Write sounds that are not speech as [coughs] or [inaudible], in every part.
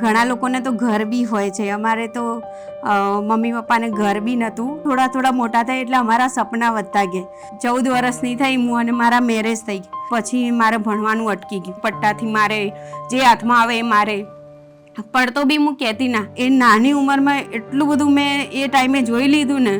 ઘણા લોકોને તો ઘર બી હોય છે. અમારે તો મમ્મી પપ્પાને ઘર બી નહોતું. થોડા થોડા મોટા થાય એટલે અમારા સપના વધતા ગયા. ચૌદ વર્ષની થઈ, હું અને મારા મેરેજ થઈ ગયા. પછી મારે ભણવાનું અટકી ગયું. પટ્ટાથી મારે જે હાથમાં આવે એ મારે. પણ તો બી હું કહેતી, ના, એ નાની ઉંમરમાં એટલું બધું મેં એ ટાઈમે જોઈ લીધું ને,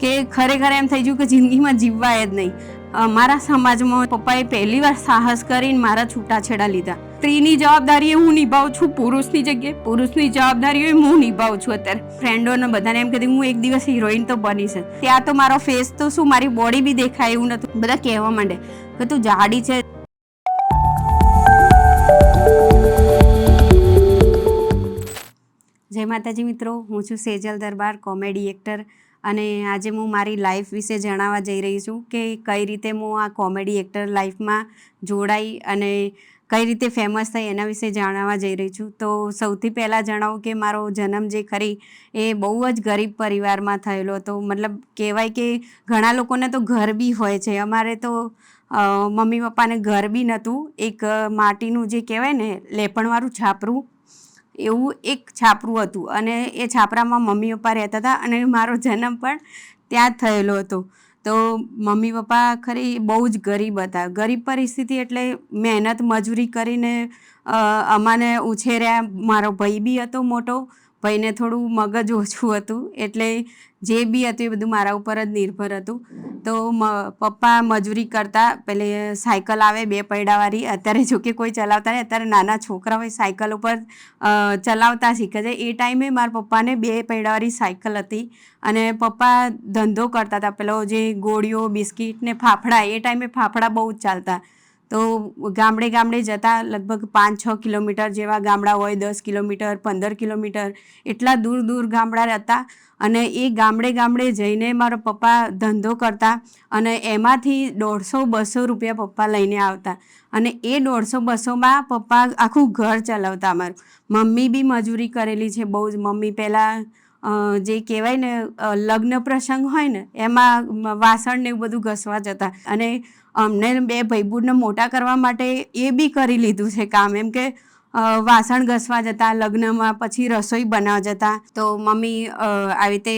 કે ખરેખર એમ થઈ ગયું કે જિંદગીમાં જીવવાય જ નહીં. મારા સમાજમાં પપ્પાએ પહેલી વાર સાહસ કરીને મારા છૂટાછેડા લીધા. સ્ત્રીની જવાબદારી હું નિભાવું છું, પુરુષની જગ્યાએ પુરુષની જવાબદારી હું નિભાવું છું અત્યારે. ફ્રેન્ડોને બધાને એમ કહેતી હું એક દિવસ હિરોઈન તો બની છે. ત્યાં તો મારો ફેસ તો શું, મારી બોડી બી દેખાય એવું નતું બધા કહેવા માંડે કે તું જાડી છે. જય માતાજી મિત્રો, હું છું સેજલ દરબાર કોમેડી એક્ટર અને આજે હું મારી લાઈફ વિશે જણાવવા જઈ રહી છું કે કઈ રીતે હું આ કોમેડી એક્ટર લાઈફમાં જોડાઈ અને કઈ રીતે ફેમસ થઈ એના વિશે જાણવા જઈ રહી છું. તો સૌથી પહેલાં જણાવું કે મારો જન્મ જે ખરી એ બહુ જ ગરીબ પરિવારમાં થયેલો હતો. મતલબ કહેવાય કે ઘણા લોકોને તો ઘર બી હોય છે. અમારે તો મમ્મી પપ્પાને ઘર બી નહોતું. એક માટીનું જે કહેવાય ને, લેપણવાળું છાપરું એવું એક છાપરું હતું અને એ છાપરામાં મમ્મી પપ્પા રહેતા હતા અને મારો જન્મ પણ ત્યાં જ થયેલો હતો. તો મમ્મી પપ્પા ખરી બહુ જ ગરીબ હતા. ગરીબ પરિસ્થિતિ એટલે મહેનત મજૂરી કરીને અમાને ઉછેર્યા. મારો ભાઈ બી હતો મોટો. ભાઈને થોડું મગજ ઓછું હતું. એટલે જે બી હતું એ બધું મારા ઉપર જ નિર્ભર હતું. તો પપ્પા મજૂરી કરતા પહેલે સાયકલ આવે બે પૈડાવાળી, અત્યારે જો કે કોઈ ચલાવતા નહીં, અત્યારે નાના છોકરાઓ સાયકલ ઉપર ચલાવતા શીખે છે. એ ટાઈમે મારા પપ્પાને બે પૈડાવાળી સાયકલ હતી અને પપ્પા ધંધો કરતા હતા. પેલો જે ગોળીઓ, બિસ્કિટ ને ફાફડા, એ ટાઈમે ફાફડા બહુ જ ચાલતા. તો ગામડે ગામડે જતા લગભગ પાંચ, છ કિલોમીટર જેવા ગામડા હોય, દસ કિલોમીટર, પંદર કિલોમીટર, એટલા દૂર દૂર ગામડા હતા અને એ ગામડે ગામડે જઈને મારા પપ્પા ધંધો કરતા અને એમાંથી દોઢસો, બસો રૂપિયા પપ્પા લઈને આવતા. અને એ દોઢસો, બસોમાં પપ્પા આખું ઘર ચલાવતા અમારું. મમ્મી બી મજૂરી કરેલી છે બહુ જ. મમ્મી પહેલાં જે કહેવાય ને લગ્ન પ્રસંગ હોય ને, એમાં વાસણ ને એવું બધું ઘસવા જતા. અને અમને બે ભાઈબુનને મોટા કરવા માટે એ બી કરી લીધું છે કામ. એમ કે વાસણ ઘસવા જતા, લગ્નમાં પછી રસોઈ બનાવવા જતા. તો મમ્મી આવી રીતે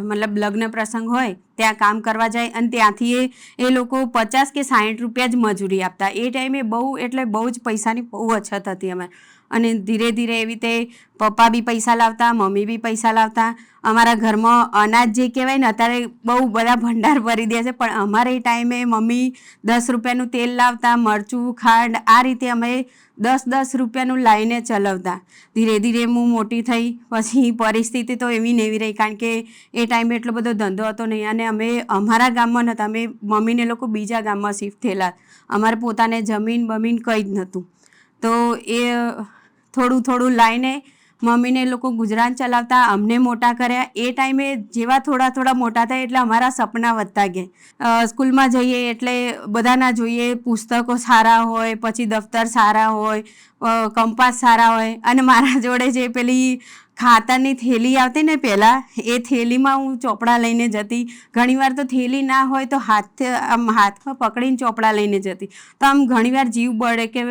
મતલબ લગ્ન પ્રસંગ હોય, ત્યાં કામ કરવા જાય અને ત્યાંથી એ એ લોકો પચાસ કે સાઠ રૂપિયા જ મજૂરી આપતા. એ ટાઈમે બહુ, એટલે બહુ જ પૈસાની બહુ અછત હતી અમે અને ધીરે ધીરે એવી રીતે પપ્પા બી પૈસા લાવતા, મમ્મી બી પૈસા લાવતા. અમારા ઘરમાં અનાજ જે કહેવાય ને, અત્યારે બહુ બધા ભંડાર ભરી દે છે, પણ અમારે એ ટાઈમે મમ્મી દસ રૂપિયાનું તેલ લાવતા, મરચું, ખાંડ, આ રીતે અમે દસ દસ રૂપિયાનું લાવીને ચલાવતા. ધીરે ધીરે હું મોટી થઈ. પછી પરિસ્થિતિ તો એવી ને એવી રહી, કારણ કે એ ટાઈમે એટલો બધો ધંધો હતો નહીં. અને અમે અમારા ગામમાં નહોતા. અમે મમ્મીને લોકો બીજા ગામમાં શિફ્ટ થયેલા. અમારે પોતાને જમીન બમીન કંઈ જ નહોતું. તો એ થોડું થોડું લાવીને મમ્મીને લોકો ગુજરાન ચલાવતા, અમને મોટા કર્યા. એ ટાઈમે જેવા થોડા થોડા મોટા થાય એટલે અમારા સપના વધતા ગયા. સ્કૂલમાં જઈએ એટલે બધાના જોઈએ, પુસ્તકો સારા હોય, પછી દફતર સારા હોય કંપાસ સારા હોય. અને મારા જોડે જે પેલી ખાતરની થેલી આવતી ને પહેલાં, એ થેલીમાં હું ચોપડા લઈને જતી. ઘણીવાર તો થેલી ના હોય તો હાથ, આમ હાથમાં પકડીને ચોપડા લઈને જતી. તો આમ ઘણીવાર જીવ બળે કે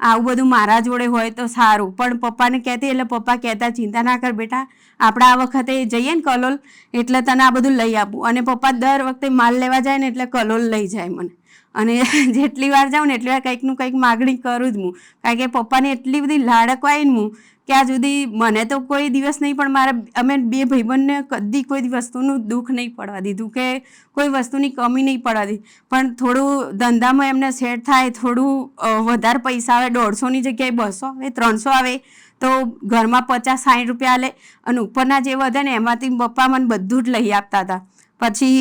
આવું બધું મારા જોડે હોય તો સારું. પણ પપ્પાને કહેતી, એટલે પપ્પા કહેતા, ચિંતા ના કર બેટા, આપણે આ વખતે જઈએ ને કલોલ, એટલે તને આ બધું લઈ આપું. અને પપ્પા દર વખતે માલ લેવા જાય ને એટલે કલોલ લઈ જાય મને. અને [laughs] જેટલી વાર જાઉં ને એટલી વાર કંઈકનું કંઈક માગણી કરું જ હું. કારણ કે પપ્પાને એટલી બધી લાડક હું કે આ સુધી મને તો કોઈ દિવસ નહીં, પણ મારા અમે બે ભાઈબંધને કદી કોઈ વસ્તુનું દુઃખ નહીં પડવા દીધું કે કોઈ વસ્તુની કમી નહીં પડવા દીધી. પણ થોડું ધંધામાં એમને સેટ થાય, થોડું વધારે પૈસા આવે, દોઢસોની જગ્યાએ બસો આવે, ત્રણસો આવે, તો ઘરમાં પચાસ સાઠ રૂપિયા લે અને ઉપરના જે વધે ને એમાંથી પપ્પા મને બધું જ લઈ આપતા હતા. પછી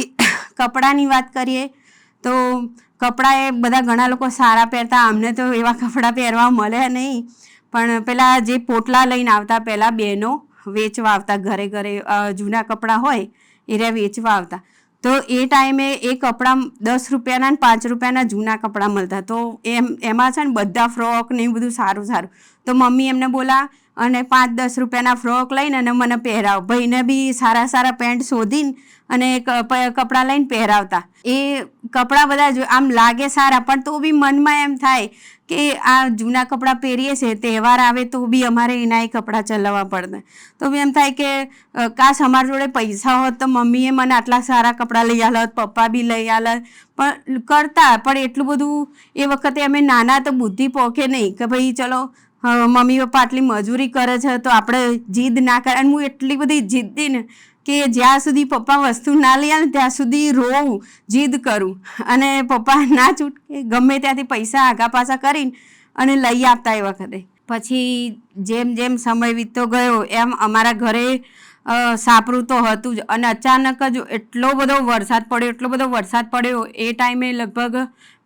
કપડાની વાત કરીએ, તો કપડાં એ બધા ઘણા લોકો સારા પહેરતા, અમને તો એવા કપડાં પહેરવા મળે નહીં. પણ પેલા જે પોટલા લઈને આવતા પહેલાં બહેનો વેચવા આવતા, ઘરે ઘરે જૂના કપડાં હોય એ રહ્યા વેચવા આવતા. તો એ ટાઈમે એ કપડાં દસ રૂપિયાના ને પાંચ રૂપિયાના જૂના કપડાં મળતા. તો એમ, એમાં છે ને બધા ફ્રોક ને એવું બધું સારું સારું. તો મમ્મી એમને બોલા અને પાંચ દસ રૂપિયાના ફ્રોક લઈને અને મને પહેરાવ. ભાઈને બી સારા સારા પેન્ટ શોધીને અને કપડાં લઈને પહેરાવતા. એ કપડાં બધા જો આમ લાગે સારા, પણ તો બી મનમાં એમ થાય કે આ જૂના કપડાં પહેરીએ છીએ તહેવાર આવે તો બી અમારે એના એ કપડાં ચલાવવા પડતા તો બી એમ થાય કે કાશ અમારા જોડે પૈસા હોત તો મમ્મીએ મને આટલા સારા કપડાં લઈ આલત, પપ્પા બી લઈ આલત. પણ કરતા, પણ એટલું બધું એ વખતે અમે નાના તો બુદ્ધિ પોકે નહીં કે ભાઈ ચલો મમ્મી પપ્પા આટલી મજૂરી કરે છે, તો આપણે જીદ ના કરે અને હું એટલી બધી જીદ્દી ને કે જ્યાં સુધી પપ્પા વસ્તુ ના લઈ આવે ત્યાં સુધી રોવું, જીદ કરું. અને પપ્પા ના છૂટકે ગમે ત્યાંથી પૈસા આગા પાછા કરીને અને લઈ આપતા એ વખતે. પછી જેમ જેમ સમય વીતતો ગયો, એમ અમારા ઘરે સાપરું તો હતું જ. અને અચાનક જ એટલો બધો વરસાદ પડ્યો, એટલો બધો વરસાદ પડ્યો, એ ટાઈમે લગભગ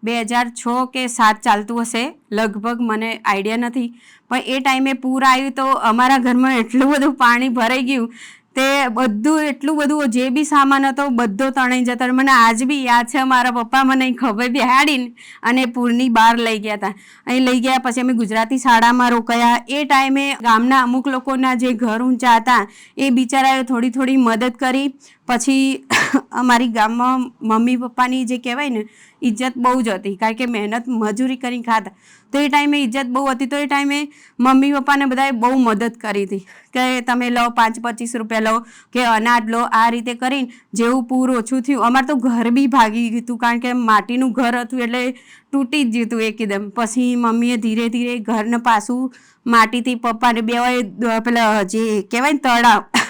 બે હજાર છ કે સાત ચાલતું હશે, લગભગ મને આઈડિયા નથી. પણ એ ટાઈમે પૂર આવ્યું તો અમારા ઘરમાં એટલું બધું પાણી ભરાઈ ગયું. તે બધું, એટલું બધું, જે બી સામાન હતો, બધો તણાઈ જતો. મને આજ બી યાદ છે, મારા પપ્પા મને ખભે બેહાડીને અને પૂરની બહાર લઈ ગયા હતા અહીં લઈ ગયા, પછી અમે ગુજરાતી શાળામાં રોકાયા. એ ટાઈમે ગામના અમુક લોકોના જે ઘર ઊંચા હતા, એ બિચારાએ થોડી થોડી મદદ કરી. પછી [coughs] અમારી ગામમાં મમ્મી પપ્પાની જે કહેવાય ને ઇજ્જત બહુ જ હતી, કારણ કે મહેનત મજૂરી કરીને ખાતા. તો એ ટાઈમે ઇજ્જત બહુ હતી, તો એ ટાઈમે મમ્મી પપ્પાને બધાએ બહુ મદદ કરી હતી, કે તમે લો પાંચ પચીસ રૂપિયા લો, કે અનાજ લો, આ રીતે કરીને જેવું પૂર ઓછું થયું. અમારે તો ઘર બી ભાગી ગયું હતું, કારણ કે માટીનું ઘર હતું એટલે તૂટી જ ગયું હતું એકદમ. પછી મમ્મીએ ધીરે ધીરે ઘરને પાછું માટીથી પપ્પાને બે પેલા જે કહેવાય ને તળાવ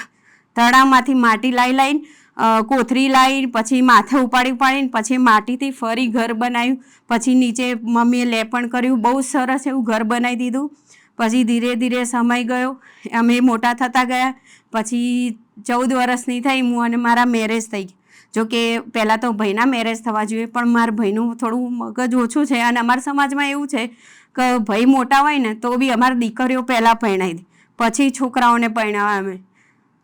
તળાવમાંથી માટી લાવી લાવીને કોથરી લાવી પછી માથે ઉપાડી ઉપાડીને, પછી માટીથી ફરી ઘર બનાવ્યું. પછી નીચે મમ્મીએ લેપણ કર્યું. બહુ સરસ એવું ઘર બનાવી દીધું. પછી ધીરે ધીરે સમય ગયો. અમે મોટા થતા ગયા. પછી ચૌદ વર્ષની થઈ, હું અને મારા મેરેજ થઈ. જો કે પહેલાં તો ભાઈના મેરેજ થવા જોઈએ, પણ મારા ભાઈનું થોડું મગજ ઓછું છે. અને અમારા સમાજમાં એવું છે કે ભાઈ મોટા હોય ને, તો બી અમારી દીકરીઓ પહેલાં પરણાવી દે. પછી છોકરાઓને પરણાવે અમે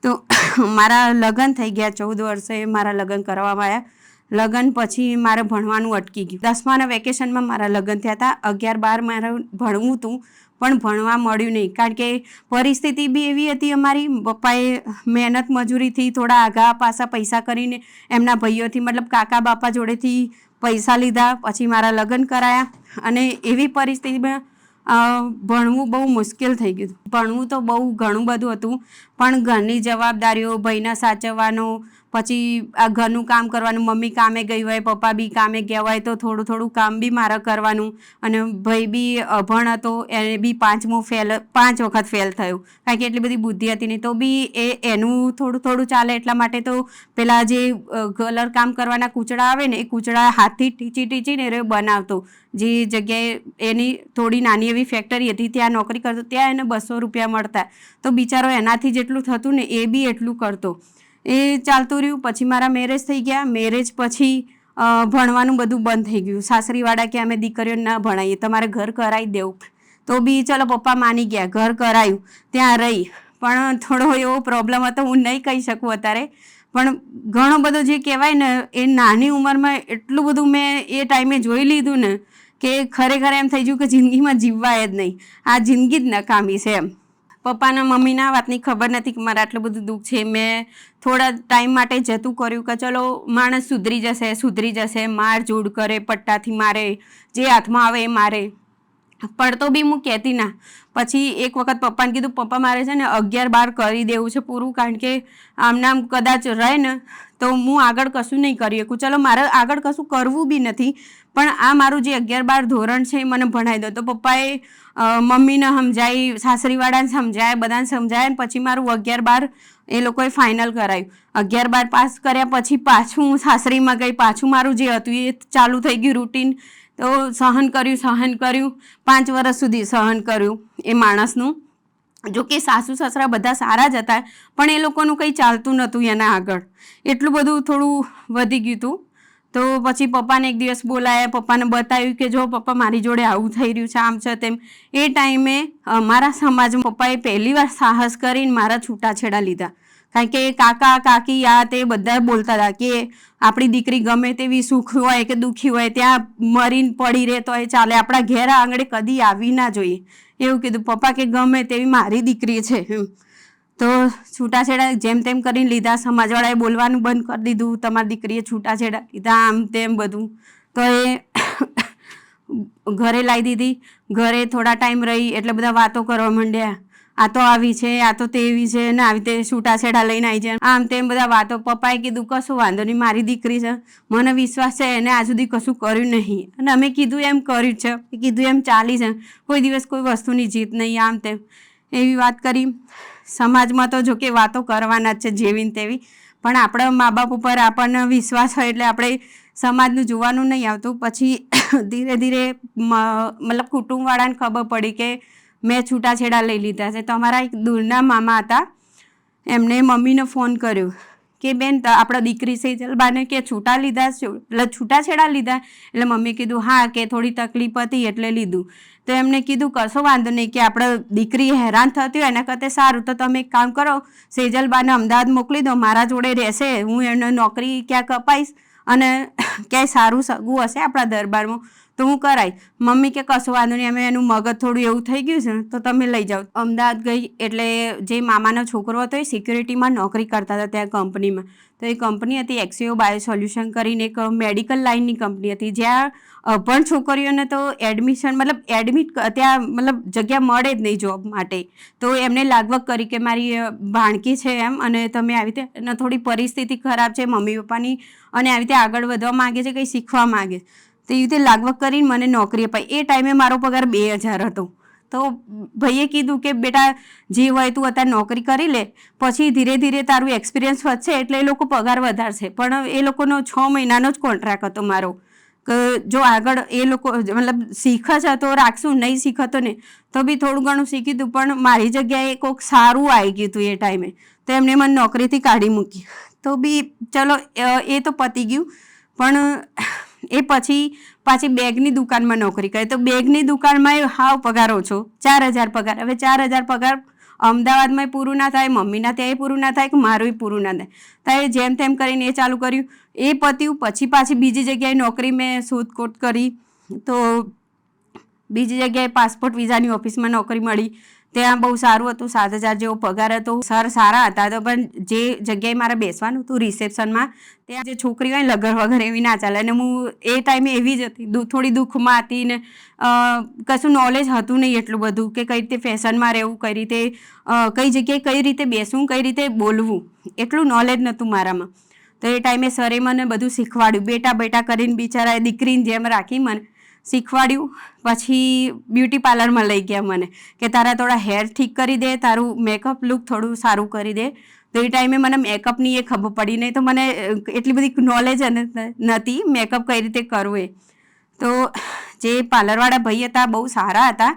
તો [laughs] મારા લગ્ન થઈ ગયા ચૌદ વર્ષે મારા લગ્ન કરવામાં આવ્યા. લગ્ન પછી મારે ભણવાનું અટકી ગયું. દસમાના વેકેશનમાં મારા લગ્ન થયા હતા. અગિયાર બાર મારે ભણવું હતું, પણ ભણવા મળ્યું નહીં. કારણ કે પરિસ્થિતિ બી એવી હતી અમારી. પપ્પાએ મહેનત મજૂરીથી થોડા આઘા પાછા પૈસા કરીને એમના ભાઈઓથી, મતલબ કાકા બાપા જોડેથી પૈસા લીધા, પછી મારા લગ્ન કરાયા. અને એવી પરિસ્થિતિમાં ભણવું બહુ મુશ્કેલ થઈ ગયું. ભણવું તો બહુ ઘણું બધું હતું, પણ ઘરની જવાબદારીઓ ભાઈને સાચવવાનો પછી આ ઘરનું કામ કરવાનું, મમ્મી કામે ગઈ હોય, પપ્પા બી કામે ગયા હોય, તો થોડું થોડું કામ બી મારે કરવાનું. અને ભાઈ બી અભણ હતો, એને બી પાંચમું ફેલ પાંચ વખત ફેલ થયું. કારણ કે એટલી બધી બુદ્ધિ હતી નહીં તો બી એ, એનું થોડું થોડું ચાલે એટલા માટે તો પેલા જે કલર કામ કરવાના કૂચડા આવે ને, એ કૂચડા હાથથી ટીચી ટીચીને એ બનાવતો. જે જગ્યાએ એની થોડી નાની એવી ફેક્ટરી હતી, ત્યાં નોકરી કરતો, ત્યાં એને બસો રૂપિયા મળતા. તો બિચારો એનાથી જેટલું થતું ને, એ બી એટલું કરતો. એ ચાલતું રહ્યું. પછી મારા મેરેજ થઈ ગયા. મેરેજ પછી ભણવાનું બધું બંધ થઈ ગયું. સાસરીવાળા કે અમે દીકરીઓને ના ભણાવીએ તમારે ઘર કરાવી દેવું. તો બી ચલો પપ્પા માની ગયા. ઘર કરાયું. ત્યાં રહી. પણ થોડો એવો પ્રોબ્લેમ હતો. હું નહીં કહી શકું અત્યારે. પણ ઘણો બધો જે કહેવાય ને, એ નાની ઉંમરમાં એટલું બધું મેં એ ટાઈમે જોઈ લીધું ને, કે ખરેખર એમ થઈ ગયું કે જિંદગીમાં જીવવાય જ નહીં. આ જિંદગી જ નકામી છે એમ. પપ્પાના મમ્મીના વાતની ખબર નથી કે મારે આટલું બધું દુઃખ છે. મેં થોડા ટાઈમ માટે જતું કર્યું કે ચલો, માણસ સુધરી જશે સુધરી જશે, માર જોડ કરે, પટ્ટાથી મારે, જે હાથમાં આવે એ મારે. પણ તો બી હું કહેતી ના. પછી એક વખત પપ્પાને કીધું, પપ્પા, મારે છે ને અગિયાર બાર કરી દેવું છે પૂરું, કારણ કે આમને આમ કદાચ રહે ને, તો હું આગળ કશું નહીં કરી શકું. ચલો, મારે આગળ કશું કરવું બી નથી. પણ આ મારું જે અગિયાર બાર ધોરણ છે એ મને ભણાવી દો. તો પપ્પાએ મમ્મીને સમજાવી સાસરીવાળાને સમજાય, બધાને સમજાય અને પછી મારું અગિયાર બાર એ લોકોએ ફાઇનલ કરાયું. અગિયાર બાર પાસ કર્યા પછી પાછું હું સાસરીમાં ગઈ. પાછું મારું જે હતું એ ચાલુ થઈ ગયું રૂટીન તો સહન કર્યું સહન કર્યું. પાંચ વર્ષ સુધી સહન કર્યું એ માણસનું. જો કે સાસુ સસરા બધા સારા જ હતા, પણ એ લોકોનું કંઈ ચાલતું નહોતું એના આગળ. એટલું બધું થોડું વધી ગયું હતું. તો પછી પપ્પાને એક દિવસ બોલાયા, પપ્પાને બતાવ્યું કે જો પપ્પા મારી જોડે આવું થઈ રહ્યું છે, આમ છે તેમ. એ ટાઈમે અમારા સમાજમાં પપ્પાએ પહેલી વાર સાહસ કરીને મારા છૂટાછેડા લીધા. કારણ કે કાકા, કાકી, આ તે બધા બોલતા હતા કે આપણી દીકરી ગમે તેવી સુખ હોય કે દુઃખી હોય, ત્યાં મરીને પડી રહે તો એ ચાલે. આપણા ઘેર આંગળે કદી આવી ના જોઈએ. એવું કીધું, પપ્પા કે ગમે તેવી મારી દીકરી છે. તો છૂટાછેડા જેમ તેમ કરીને લીધા, સમાજવાળાએ બોલવાનું બંધ કરી દીધું, તમારી દીકરીએ છૂટાછેડા લીધા, આમ તેમ બધું. તો એ ઘરે લાવી દીધી. ઘરે થોડા ટાઈમ રહી, એટલે બધા વાતો કરવા માંડ્યા. આ તો આવી છે, આ તો તેવી છે, ને આવી તે છૂટાછેડા લઈને આવી જાય આમ તેમ બધા વાતો પપ્પાએ કીધું, કશું વાંધો નહીં, મારી દીકરી છે. મને વિશ્વાસ છે, એને આજ સુધી કશું કર્યું નહીં. અને અમે કીધું એમ કર્યું છે, કીધું એમ ચાલી છે. કોઈ દિવસ કોઈ વસ્તુની જીત નહીં, આમ તેમ. એવી વાત કરી. સમાજમાં તો જો કે વાતો કરવાના જ છે જેવી ને તેવી. પણ આપણા મા બાપ ઉપર આપણને વિશ્વાસ હોય એટલે આપણે સમાજનું જોવાનું નહીં આવતું. પછી ધીરે ધીરે મતલબ કુટુંબવાળાને ખબર પડી કે મેં છૂટાછેડા લઈ લીધા છે. તો અમારા એક દૂરના મામા હતા. એમને મમ્મીને ફોન કર્યો કે, બેન આપણા દીકરી સેજલબાને કે છૂટા લીધા છે. એટલે છૂટાછેડા લીધા. એટલે મમ્મીએ કીધું, હા, કે થોડી તકલીફ હતી એટલે લીધું. તો એમને કીધું, કશો વાંધો નહીં કે આપણે દીકરી હેરાન થતી હોય, એના કરતાં સારું. તો તમે એક કામ કરો, સેજલબાને અમદાવાદ મોકલી દો, મારા જોડે રહેશે, હું એને નોકરી ક્યાંક અપાઈશ અને ક્યાંય સારું સગું હશે આપણા દરબારમાં. તો હું કરાય મમ્મી કે, કશો વાંધો નહીં, અમે એનું મગજ થોડું એવું થઈ ગયું છે, તો તમે લઈ જાઓ. અમદાવાદ ગઈ એટલે જે મામાનો છોકરો હતો એ સિક્યુરિટીમાં નોકરી કરતા હતા ત્યાં કંપનીમાં તો એ કંપની હતી એક્સીઓ બાયો સોલ્યુશન કરીને એક મેડિકલ લાઇનની કંપની હતી. જ્યાં અભણ છોકરીઓને તો એડમિશન મતલબ એડમિટ ત્યાં મતલબ જગ્યા મળે જ નહીં જોબ માટે. તો એમને લાગવગ કરી કે મારી ભાણકી છે એમ અને તમે આવી રીતે થોડી પરિસ્થિતિ ખરાબ છે, મમ્મી પપ્પાની, અને આવી રીતે આગળ વધવા માંગે છે, કંઈ શીખવા માગે. તો એવી રીતે લાગવગ કરીને મને નોકરી અપાઈ. એ ટાઈમે મારો પગાર બે હજાર હતો. તો ભાઈએ કીધું કે, બેટા, જે હોય તું અત્યારે નોકરી કરી લે, પછી ધીરે ધીરે તારું એક્સપિરિયન્સ વધશે એટલે એ લોકો પગાર વધારશે. પણ એ લોકોનો છ મહિનાનો જ કોન્ટ્રાક્ટ હતો મારો. જો આગળ એ લોકો, મતલબ શીખ છે તો રાખશું, નહીં શીખતો ને, તો બી થોડું ઘણું શીખી હતું પણ મારી જગ્યાએ કોઈક સારું આવી ગયું હતું એ ટાઈમે. તો એમને મને નોકરીથી કાઢી મૂકી. તો બી ચલો એ તો પતી ગયું. પણ એ પછી પાછી બેગની દુકાનમાં નોકરી કરે. તો બેગની દુકાનમાં હાવ પગાર ઓછો. ચાર હજાર પગાર. હવે ચાર હજાર પગાર અમદાવાદમાં પૂરું ના થાય, મમ્મીના ત્યાંય પૂરું ના થાય કે મારુંય પૂરું ના થાય. ત્યારે જેમ તેમ કરીને એ ચાલુ કર્યું. એ પત્યું પછી પાછી બીજી જગ્યાએ નોકરી મેં શોધખોટ કરી. તો બીજી જગ્યાએ પાસપોર્ટ વિઝાની ઓફિસમાં નોકરી મળી. ત્યાં બહુ સારું હતું, સાત હજાર જેવો પગાર હતો. સર સારા હતા તો પણ જે જગ્યાએ મારે બેસવાનું હતું રિસેપ્શનમાં, ત્યાં જે છોકરી હોય લગર વગર એવી ના ચાલે. અને હું એ ટાઈમે એવી જ હતી થોડી દુઃખમાં હતી ને કશું નોલેજ હતું નહીં એટલું બધું કે કઈ રીતે ફેશનમાં રહેવું, કઈ રીતે કઈ જગ્યાએ કઈ રીતે બેસવું, કઈ રીતે બોલવું. એટલું નોલેજ નહોતું મારામાં. તો એ ટાઈમે સરે મને બધું શીખવાડ્યું. બેટા બેટા કરીને બિચારાએ દીકરીની જેમ રાખી મને શીખવાડ્યું. પછી બ્યુટી પાર્લરમાં લઈ ગયા મને કે તારા થોડા હેર ઠીક કરી દે, તારું મેકઅપ લુક થોડું સારું કરી દે. તો એ ટાઈમે મને મેકઅપની એ ખબર પડી નહીં તો મને એટલી બધી નોલેજ નથી મેકઅપ કઈ રીતે કરવું એ. તો જે પાર્લરવાળા ભાઈ હતા, બહુ સારા હતા.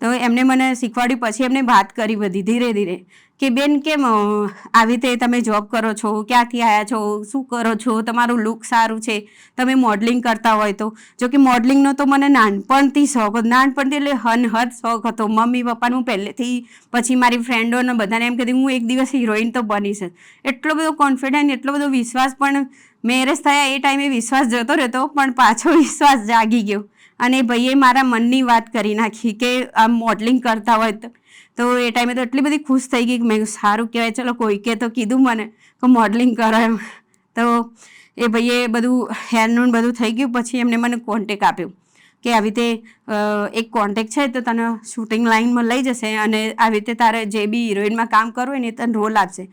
તો એમને મને શીખવાડ્યું, પછી એમને વાત કરી બધી ધીરે ધીરે કે, બેન, કેમ આવી રીતે તમે જોબ કરો છો? ક્યાંથી આવ્યા છો? શું કરો છો? તમારું લુક સારું છે. તમે મોડલિંગ કરતા હોય તો. જો કે મોડલિંગનો તો મને નાનપણથી શોખ હતો. નાનપણથી એટલે હનહદ શોખ હતો. મમ્મી, પપ્પાનું પહેલેથી પછી મારી ફ્રેન્ડોને બધાને એમ કહેતી, હું એક દિવસ હિરોઈન તો બનીશ. એટલો બધો કોન્ફિડન્ટ એટલો બધો વિશ્વાસ પણ મેરેજ થયા એ ટાઈમે વિશ્વાસ જતો રહેતો, પણ પાછો વિશ્વાસ જાગી ગયો. અને ભાઈએ મારા મનની વાત કરી નાખી કે આમ મોડલિંગ કરતા હોય તો એ ટાઈમે તો એટલી બધી ખુશ થઈ ગઈ કે મેં સારું કહેવાય, ચલો કોઈકે તો કીધું મને કે મોડલિંગ કરો એમ. તો એ ભાઈએ બધું હેરનું બધું થઈ ગયું, પછી એમને મને કોન્ટેક આપ્યો કે આવી રીતે એક કોન્ટેક છે તો તને શૂટિંગ લાઇનમાં લઈ જશે અને આવી રીતે તારે જે બી હિરોઈનમાં કામ કરવું હોય ને તને રોલ આપશે.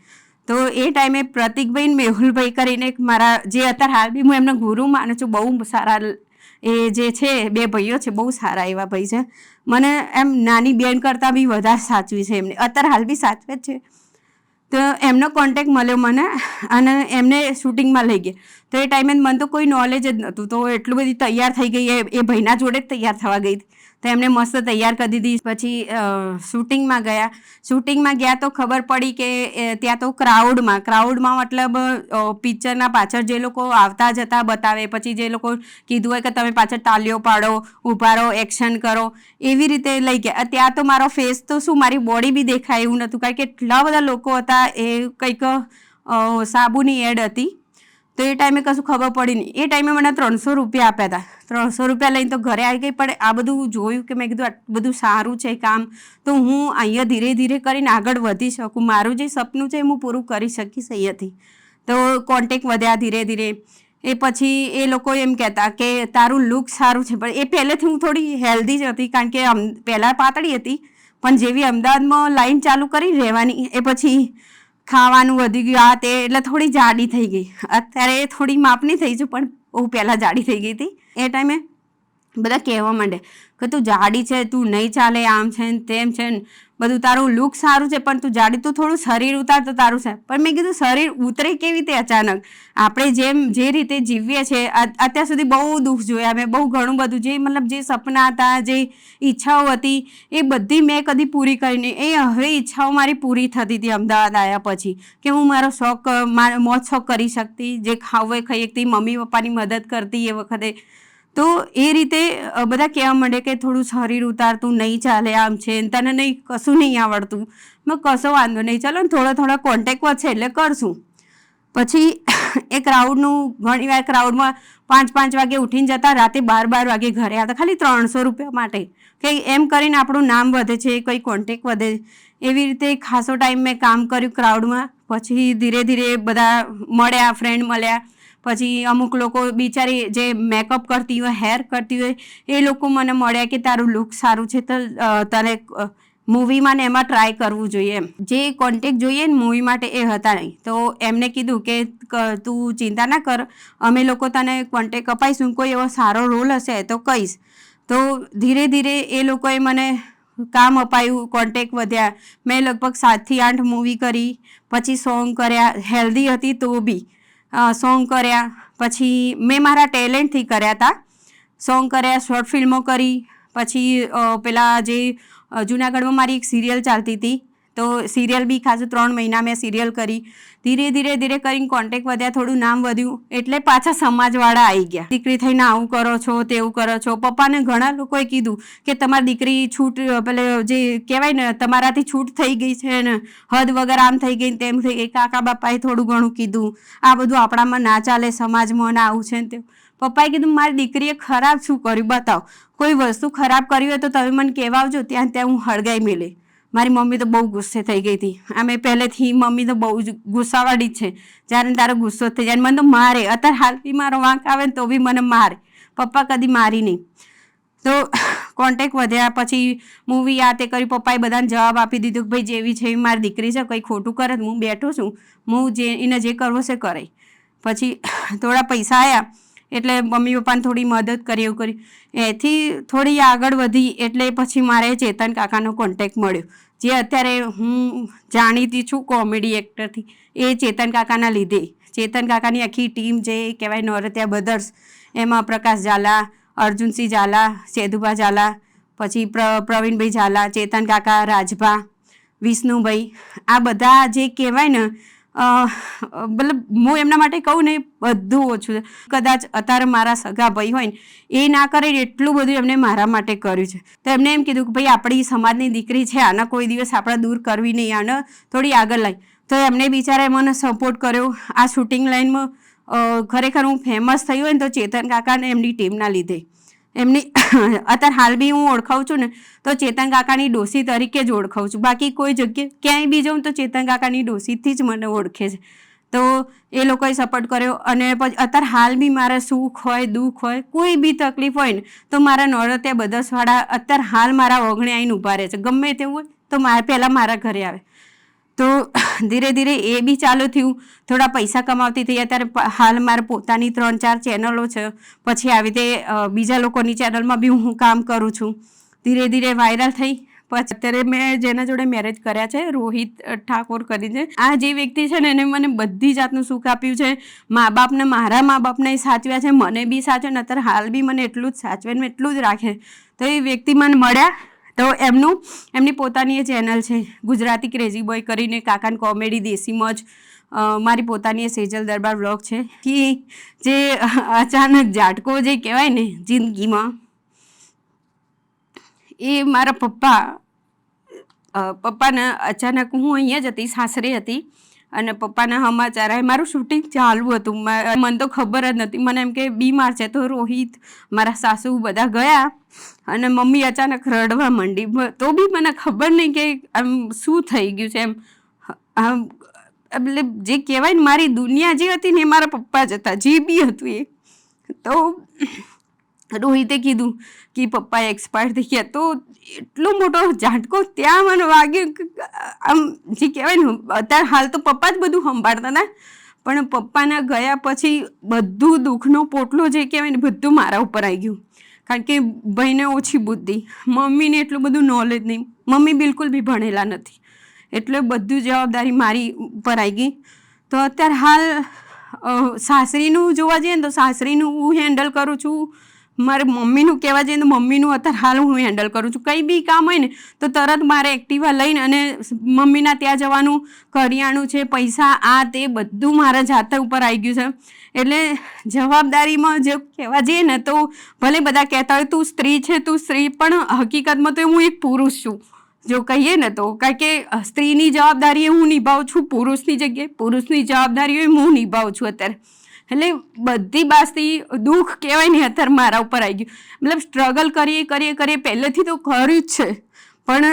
તો એ ટાઈમે પ્રતિકભાઈ મેહુલભાઈ કરીને મારા જે અત્યારે હાલ બી હું એમને ગુરુ માનું છું, બહુ સારા એ જે છે, બે ભાઈઓ છે, બહુ સારા એવા ભાઈ છે. મને એમ નાની બેન કરતાં બી વધારે સાચવી છે એમને. અત્યારે હાલ બી સાચવે જ છે. તો એમનો કોન્ટેક મળ્યો મને અને એમને શૂટિંગમાં લઈ ગયા. તો એ ટાઈમે મને તો કોઈ નોલેજ જ નહોતું. તો એટલું બધી તૈયાર થઈ ગઈ એ ભાઈના જોડે જ તૈયાર થવા ગઈ હતી. તો એમને મસ્ત તૈયાર કરી દીધી. પછી શૂટિંગમાં ગયા. શૂટિંગમાં ગયા તો ખબર પડી કે ત્યાં તો ક્રાઉડમાં ક્રાઉડમાં મતલબ પિક્ચરના પાછળ જે લોકો આવતા જતા બતાવે. પછી જે લોકો કીધું હોય કે તમે પાછળ તાલીઓ પાડો, ઊભા રહો એક્શન કરો. એવી રીતે લઈ ગયા. ત્યાં તો મારો ફેસ તો શું, મારી બોડી બી દેખાય એવું નહોતું. કારણ કે એટલા બધા લોકો હતા, એ કંઈક સાબુની એડ હતી. તો એ ટાઈમે કશું ખબર પડી નહીં. એ ટાઈમે મને ત્રણસો રૂપિયા આપ્યા હતા ત્રણસો રૂપિયા લઈને તો ઘરે આવી ગઈ, પણ આ બધું જોયું કે મેં કીધું આટલું બધું સારું છે કામ, તો હું અહીંયા ધીરે ધીરે કરીને આગળ વધી શકું. મારું જે સપનું છે એ હું પૂરું કરી શકીશ અહીંયાથી. તો કોન્ટેક વધ્યા ધીરે ધીરે. એ પછી એ લોકો એમ કહેતા કે તારું લુક સારું છે, પણ એ પહેલેથી હું થોડી હેલ્ધી જ હતી, કારણ કે પહેલાં પાતળી હતી, પણ જેવી અમદાવાદમાં લાઈન ચાલુ કરી રહેવાની, એ પછી ખાવાનું વધી ગયું, આ તે, એટલે થોડી જાડી થઈ ગઈ. અત્યારે થોડી માપની થઈ છું, પણ બહુ પહેલાં જાડી થઈ ગઈ હતી. એ ટાઈમે બધા કહેવા માંડે કે તું જાડી છે, તું નહીં ચાલે, આમ છે ને તેમ છે ને બધું તારું લુક સારું છે, પણ તું જાડી તું થોડું શરીર ઉતાર તો તારું છે. પણ મેં કીધું શરીર ઉતરે કેવી રીતે અચાનક? આપણે જેમ જે રીતે જીવીએ છીએ અત્યાર સુધી બહુ દુઃખ જોયા મેં, બહુ ઘણું બધું, જે મતલબ જે સપના હતા, જે ઈચ્છાઓ હતી, એ બધી મેં કદી પૂરી કરીને એ હવે ઈચ્છાઓ મારી પૂરી થતી હતી અમદાવાદ આવ્યા પછી કે હું મારો શોખ મોજ શોખ કરી શકતી, જે ખાવું ખાઈ શકતી, મમ્મી પપ્પાની મદદ કરતી એ વખતે. તો એ રીતે બધા કહેવા માંડે કે થોડું શરીર ઉતારતું, નહીં ચાલે આમ છે તને નહીં, કશું નહીં આવડતું. મેં કશો વાંધો નહીં, ચાલો ને થોડા થોડા કોન્ટેક છે એટલે કરશું. પછી એ ક્રાઉડનું ઘણીવાર ક્રાઉડમાં પાંચ પાંચ વાગે ઉઠીને જતા, રાતે બાર બાર વાગે ઘરે આવતા, ખાલી ત્રણસો રૂપિયા માટે. કે એમ કરીને આપણું નામ વધે છે, કંઈ કોન્ટેક વધે. એવી રીતે ખાસો ટાઈમ મેં કામ કર્યું ક્રાઉડમાં પછી ધીરે ધીરે બધા મળ્યા ફ્રેન્ડ મળ્યા. પછી અમુક લોકો બિચારી જે મેકઅપ કરતી હોય હેર કરતી હોય, એ લોકો મને મળ્યા કે તારું લુક સારું છે, તો તારે મૂવીમાં ને એમાં ટ્રાય કરવું જોઈએ એમ. જે કોન્ટેક્ટ જોઈએ ને મૂવી માટે એ હતા નહીં. તો એમને કીધું કે તું ચિંતા ના કર, અમે લોકો તને કોન્ટેક અપાઈશું, કોઈ એવો સારો રોલ હશે તો કહીશ. તો ધીરે ધીરે એ લોકોએ મને કામ અપાયું કોન્ટેક વધ્યા. મેં લગભગ સાતથી આઠ મૂવી કરી, પછી સોંગ કર્યા. હેલ્ધી હતી તો બી. સોંગ કર્યા. પછી મેં મારા ટેલેન્ટથી કર્યા હતા સોંગ કર્યા, શોર્ટ ફિલ્મો કરી. પછી પેલા જે જુનાગઢમાં મારી એક સિરિયલ ચાલતી હતી. તો સિરિયલ બી ખાસું ત્રણ મહિના મેં સિરિયલ કરી. ધીરે ધીરે ધીરે કરીને કોન્ટેક વધ્યા, થોડું નામ વધ્યું, એટલે પાછા સમાજવાળા આવી ગયા. દીકરી થઈને આવું કરો છો, તેવું કરો છો. પપ્પાને ઘણા લોકોએ કીધું કે તમારી દીકરી છૂટ, પેલે જે કહેવાય ને, તમારાથી છૂટ થઈ ગઈ છે ને, હદ વગર આમ થઈ ગઈ તેમ થઈ ગઈ. કાકા બાપાએ થોડું ઘણું કીધું, આ બધું આપણામાં ના ચાલે, સમાજમાં ને આવું છે ને તેવું. પપ્પાએ કીધું, મારી દીકરીએ ખરાબ શું કર્યું? બતાવો. કોઈ વસ્તુ ખરાબ કરી હોય તો તમે મને કહેવા આવજો ત્યાં ત્યાં હું હળગાઈ મેલે. મારી મમ્મી તો બહુ ગુસ્સે થઈ ગઈ હતી. અમે પહેલેથી મમ્મી તો બહુ જ ગુસ્સાવાળી જ છે. જ્યારે તારો ગુસ્સો થઈ જાય મને તો મારે. અત્યારે હાલ બી મારો વાંક આવે ને તો બી મને મારે. પપ્પા કદી મારી નહીં. તો કોન્ટેક વધ્યા પછી મૂવી આ તે કરી પપ્પાએ બધાને જવાબ આપી દીધો કે ભાઈ જેવી છે એવી મારી દીકરી છે, કંઈ ખોટું કરે હું બેઠો છું. હું જે, એને જે કરવો છે કરે પછી થોડા પૈસા આવ્યા એટલે મમ્મી પપ્પાને થોડી મદદ કરી, એવું કરી એથી થોડી આગળ વધી, એટલે પછી મારે ચેતન કાકાનો કોન્ટેક્ટ મળ્યો. જે અત્યારે હું જાણીતી છું કોમેડી એક્ટરથી એ ચેતન કાકાના લીધે. ચેતન કાકાની આખી ટીમ જે કહેવાય નોરત્યા બ્રધર્સ એમાં પ્રકાશ ઝાલા, અર્જુનસિંહ ઝાલા, સેદુભા ઝાલા, પછી પ્ર, પ્રવીણભાઈ ઝાલા, ચેતન કાકા, રાજભા, વિષ્ણુભાઈ. આ બધા જે કહેવાય ને મતલબ હું એમના માટે કહું ને બધું ઓછું છે. કદાચ અત્યારે મારા સગા ભાઈ હોય ને, એ ના કરે એટલું બધું એમને મારા માટે કર્યું છે. તો એમને એમ કીધું કે ભાઈ, આપણી સમાજની દીકરી છે, આના કોઈ દિવસ આપણે દૂર કરવી નહીં, આને થોડી આગળ લાવી તો એમને બિચારા મને સપોર્ટ કર્યો. આ શૂટિંગ લાઈનમાં ખરેખર હું ફેમસ થઈ હોય ને તો ચેતન કાકાને એમની ટીમના લીધે. એમની [laughs] અત્યારે હાલ બી હું ઓળખાઉં છું ને, તો ચેતન કાકાની ડોસી તરીકે જ ઓળખાઉં છું. બાકી કોઈ જગ્યાએ ક્યાંય બી જાઉં તો ચેતન કાકાની ડોસીથી જ મને ઓળખે છે. તો એ લોકોએ સપોર્ટ કર્યો અને પછી, અત્યારે હાલ બી મારે સુખ હોય, દુઃખ હોય, કોઈ બી તકલીફ હોય ને, તો મારા નોરત્યા બદસવાળા અત્યારે હાલ મારા ઓગણે આવીને ઊભા રહે છે. ગમે તેવું હોય, તો મારે પહેલાં મારા ઘરે આવે. તો ધીરે ધીરે એ બી ચાલુ થયું. થોડા પૈસા કમાવતી થઈ. અત્યારે હાલ મારે પોતાની ત્રણ ચાર ચેનલો છે. પછી આવી રીતે બીજા લોકોની ચેનલમાં બી હું કામ કરું છું. ધીરે ધીરે વાયરલ થઈ. પછી અત્યારે મેં જેના જોડે મેરેજ કર્યા છે, રોહિત ઠાકોર કરીને. આ જે વ્યક્તિ છે ને, એને મને બધી જાતનું સુખ આપ્યું છે. મા બાપને, મારા મા બાપને સાચવ્યા છે. મને બી સાચવે ને, અત્યારે હાલ બી મને એટલું જ સાચવે ને, એટલું જ રાખે. તો એ વ્યક્તિ મને મળ્યા. તો એમનું, એમની પોતાની ચેનલ છે, ગુજરાતી ક્રેઝી બોય કરીને કાકાન કોમેડી દેશી મોજ મારી પોતાની સેજલ દરબાર બ્લોગ છે. કે જે અચાનક ઝાટકો જે કહેવાય ને જિંદગીમાં, એ મારા પપ્પા પપ્પાને અચાનક હું અહીંયા જ હતી, સાસરે હતી. અને પપ્પાના સમાચાર મારું શૂટિંગ ચાલુ હતું. મને તો ખબર જ નથી મને એમ કે, બીમાર છે તો રોહિત, મારા સાસુ બધા ગયા અને મમ્મી અચાનક રડવા માંડી. તો બી મને ખબર નહીં કે આમ શું થઈ ગયું છે એમ. આમ, એટલે જે કહેવાય ને, મારી દુનિયા જે હતી ને એ મારા પપ્પા જ હતા. જે બી હતું એ. તો રોહિતે કીધું કે પપ્પા એક્સપાયર થઈ ગયા. તો એટલો મોટો ઝાટકો ત્યાં મને વાગ્યો આમ જે કહેવાય ને, અત્યારે હાલ તો પપ્પા જ બધું સંભાળતા હતા, પણ પપ્પાના ગયા પછી બધું દુઃખનો પોટલો જે કહેવાય ને, બધું મારા ઉપર આવી ગયું. કારણ કે ભાઈને ઓછી બુદ્ધિ, મમ્મીને એટલું બધું નોલેજ નહીં. મમ્મી બિલકુલ બી ભણેલા નથી. એટલે બધું જવાબદારી મારી ઉપર આવી ગઈ. તો અત્યારે હાલ સાસરીનું જોવા જઈએ ને, તો સાસરીનું હું હેન્ડલ કરું છું. મારે મમ્મીનું કહેવા જઈએ તો મમ્મીનું અત્યારે હાલ હું હેન્ડલ કરું છું. કંઈ બી કામ હોય ને, તો તરત મારે એક્ટિવા લઈને અને મમ્મીના ત્યાં જવાનું કરિયાણું છે, પૈસા, આ તે બધું મારા જાત ઉપર આવી ગયું છે. એટલે જવાબદારીમાં જે કહેવા જઈએ ને તો ભલે બધા કહેતા હોય, તું સ્ત્રી છે, તું સ્ત્રી પણ હકીકતમાં તો હું એક પુરુષ છું. જો કહીએ ને તો, કારણ કે સ્ત્રીની જવાબદારી હું નિભાવું છું, પુરુષની જગ્યાએ પુરુષની જવાબદારીઓ હું નિભાવું છું અત્યારે. એટલે બધી બાસ્તી દુઃખ કહેવાય ને અત્યારે મારા ઉપર આવી ગયું. મતલબ સ્ટ્રગલ કરીએ કરીએ કરીએ પહેલેથી તો કર્યું જ છે. પણ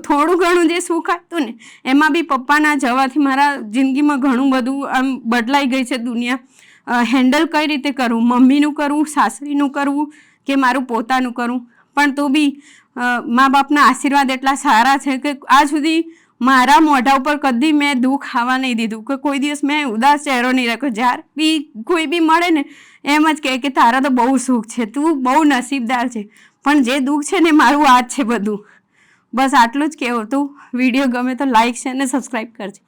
થોડું ઘણું જે સુખ હતું ને, એમાં બી પપ્પાના જવાથી મારા જિંદગીમાં ઘણું બધું આમ બદલાઈ ગઈ છે દુનિયા. હેન્ડલ કઈ રીતે કરવું મમ્મીનું કરવું સાસરીનું કરવું કે મારું પોતાનું કરવું પણ તો બી મા બાપના આશીર્વાદ એટલા સારા છે કે આજ સુધી મારા મોઢા ઉપર કદી મેં દુઃખ ખાવા નહીં દીધું કે કોઈ દિવસ મેં ઉદાસ ચહેરો નહીં રાખ્યો. જ્યારે બી કોઈ બી મળે ને, એમ જ કહે કે તારા તો બહુ સુખ છે, તું બહુ નસીબદાર છે, પણ જે દુઃખ છે ને મારું આ જ છે બધું. બસ આટલું જ કહેવું હતું. વીડિયો ગમે તો લાઈક છે અને સબસ્ક્રાઈબ કરજો.